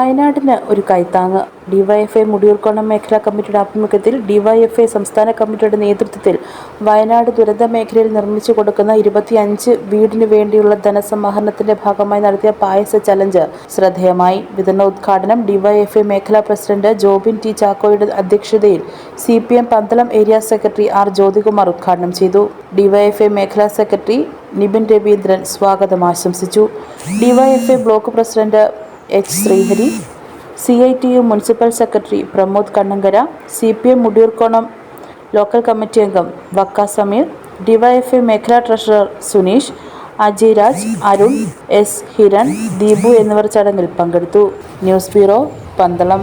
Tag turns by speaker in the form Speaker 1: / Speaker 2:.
Speaker 1: വയനാടിന് ഒരു കൈത്താങ്ങ്. ഡിവൈഎഫ്ഐ മുടിയൂർക്കോണം മേഖലാ കമ്മിറ്റിയുടെ ആഭിമുഖ്യത്തിൽ ഡിവൈഎഫ്ഐ സംസ്ഥാന കമ്മിറ്റിയുടെ നേതൃത്വത്തിൽ വയനാട് ദുരന്ത മേഖലയിൽ നിർമ്മിച്ചു കൊടുക്കുന്ന ഇരുപത്തിയഞ്ച് വീടിനു വേണ്ടിയുള്ള ധനസമാഹരണത്തിന്റെ ഭാഗമായി നടത്തിയ പായസ ചലഞ്ച് ശ്രദ്ധേയമായി. വിതരണോദ്ഘാടനം ഡിവൈഎഫ്ഐ മേഖലാ പ്രസിഡന്റ് ജോബിൻ ടി ചാക്കോയുടെ അധ്യക്ഷതയിൽ C P M Pandalam area secretary R Jyothikumar ഉദ്ഘാടനം ചെയ്തു. ഡിവൈഎഫ്ഐ മേഖലാ സെക്രട്ടറി നിബിൻ രവീന്ദ്രൻ സ്വാഗതം ആശംസിച്ചു. DYFI block president H Sreehari C I T U municipal secretary Pramod Kannankara C P M Mudiyoorkonam local committee അംഗം വക്ക Sameer DYFI മേഖലാ ട്രഷറർ സുനീഷ് അജയ് രാജ് അരുൺ എസ് ഹിരൺ ദീപു എന്നിവർ ചടങ്ങിൽ പങ്കെടുത്തു. News bureau Pandalam.